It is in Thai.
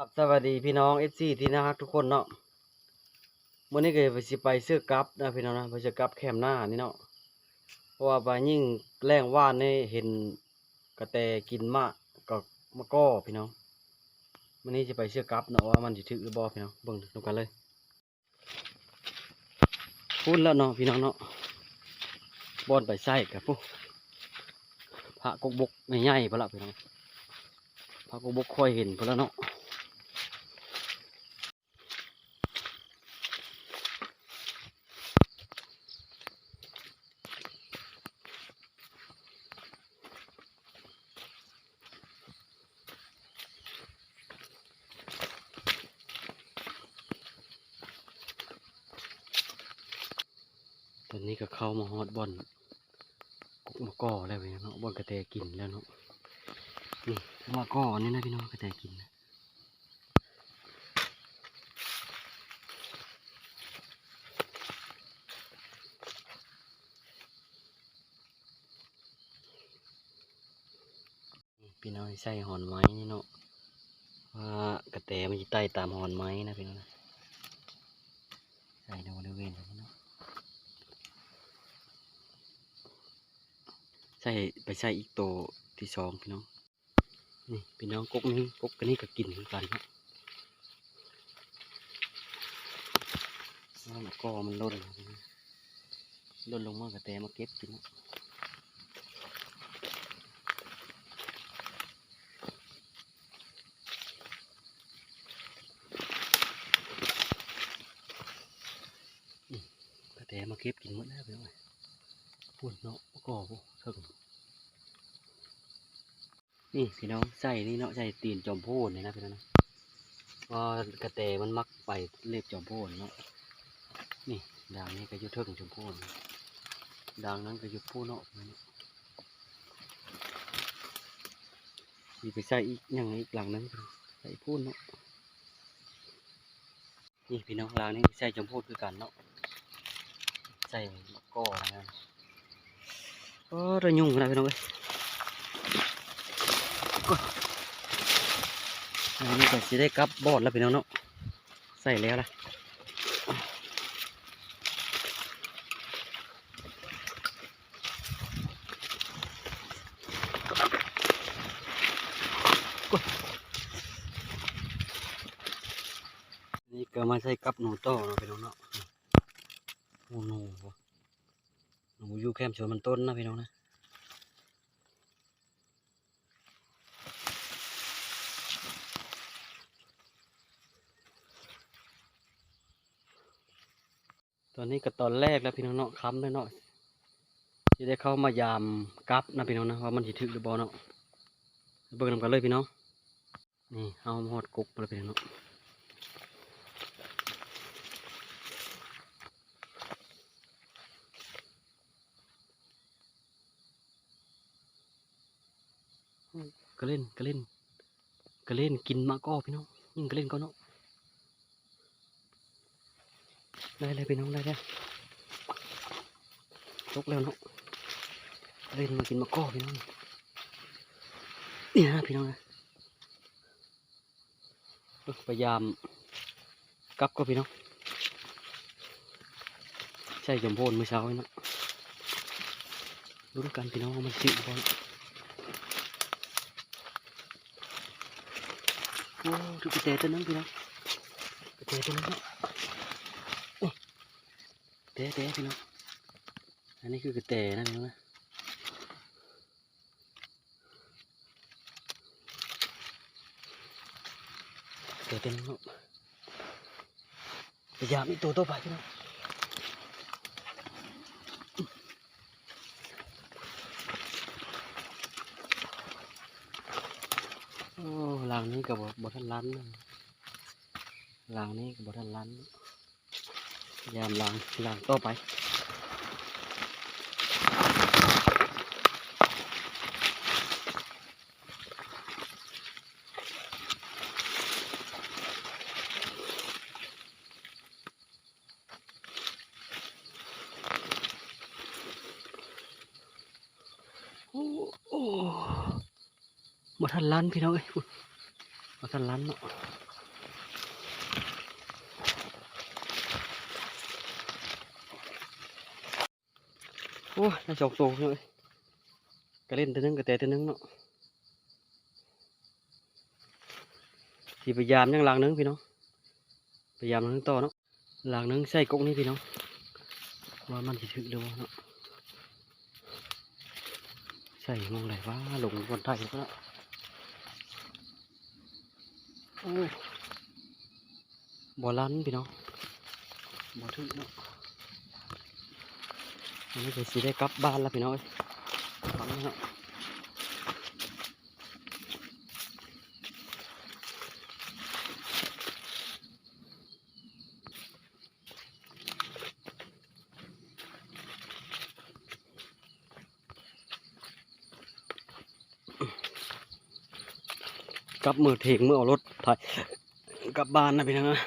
ครับสวัสดีพี่น้องเอฟซีที่น่ารักทุกคนเนาะมื่อนี้ก็ไปสิไปซื้อกับนะพี่น้องนะไปซื้อกับแคมหน้านี่เนาะเพราะว่าไปยิ่งแรงว่านนี่เห็นกระแตกินมากกับมะก้อพี่น้องมื่อนี้จะไปซื้อกับเนาะว่ามันจะถึกหรือบ่พี่น้องเบิ่งดูกันเลยพูดแล้วเนาะพี่น้องเนาะบอนไปใส่กับปุ๊พระกกบกใหญ่ๆพอละพี่น้องพระกกบกค่อยเห็นพอแล้วเนาะ นี้ก็เข้ามาฮอดบอนกุกมะก่อแล้วพี่น้องบอนกระแตกินแล้วเนาะนี่มะก่อนี่นะพี่น้องกระแตกินนะพี่น้องใส่หอนไม้นี่เนาะว่ากระแตมันจะไต่ตามหอนไม้นะพี่น้องนะใส่ในบริเวณนี้เนาะ ใส่ไปใส่อีกโตวที่สองพี่น้อง นี่พี่น้องกกนี้กกกันนี้ก็กินเหมือนกันครับแล้วมันก็มันล่นนะพี่น้องล่นลงมากระแตมาเก็บกินนะอืมกระแตมาเก็บกินหมดแล้วพี่น้องพูดเนาะ ก็พูถึงนี่พี่น้องใส่นี่เนาะใส่ตีนจอมโพนนี่นะพี่น้องนะว่ากระแตมันมักไปเล็บจอมโพนเนาะนี่ด่างนี้ก็ยุเทิงจอมโพนด่างนั้นก็ยุผู้เนาะพี่น้องมีไปใส่อีกอย่างอีกหลังนั้นพี่น้องใส่พูนเนาะนี่พี่น้องหลังนี้ใส่จอมโพนคือกันเนาะใส่มะกอนะ โอ้ระยุ่งขนาดพี่น้องเอ้ยโอ้ยอันนี้ก็สิได้กลับบอดแล้วพี่น้องเนาะใส่แล้วล่ะนี่ก็มาใส่กับหนูโตเนาะพี่น้องเนาะโอ้หนูบ่หนู อยู่แคมป์สวนมันต้นนะพี่น้องนะตอนนี้ก็ตอนแรกแล้วพี่น้องเนาะค้ำด้วยเนาะจะได้เข้ามายามกับนะพี่น้องนะว่ามันสิถึกหรือบ่เนาะเบิ่งนำกันเลยพี่น้องนี่เอาหอดกุกมาเลยพี่น้องเนาะ ก็เล่นก็เล่นก็เล่นกินมะก้อพี่น้องยิ่งก็เล่นก็เนาะได้เลยพี่น้องได้แล้วตกแล้วเนาะเล่นมากินมะก้อพี่น้องนี่นะพี่น้องนะพยายามกลับก็พี่น้องใช่จมโพนเมื่อเช้าเนาะรู้กันพี่น้องว่ามันสิบ่เนาะโอ้ ดูกระเตตัวนั้นพี่น้องกระเตตัวนั้นเนาะโอ้เตะเตะพี่น้องอันนี้คือกระเตนะพี่น้องนะเตะตัวนั้นพยายามอีกตัวต่อไปพี่น้องโอ้หลังนี้กับบทันลันนะหลังนี้กับบทันลันยามหลังหลังต่อไปโอ้โอ้บทันลันพี่น้องเอ้ย มันก็ล้นเนาะโอ้ยได้จอกโตเลยก็เล่นตัวนึงก็แต่ตัวนึงเนาะที่พยายามยังหลังนึงพี่น้อง พยายามหลังนึต่อเนาะหลังนึงใส่กุ้งนี่พี่น้อง ว่ามันจะถึงหรือว่าเนาะ ใส่มองไหนว่าหลงบนไทยก็แล้ว บ่ลันพี่น้องบ่ถึกเนาะอันนี้ก็สิได้กลับบ้านแล้วพี่น้อยทำนะครั กลับมือเทงเมื่อเอารถถ่ายกลับบ้านนะพี่น้องนะ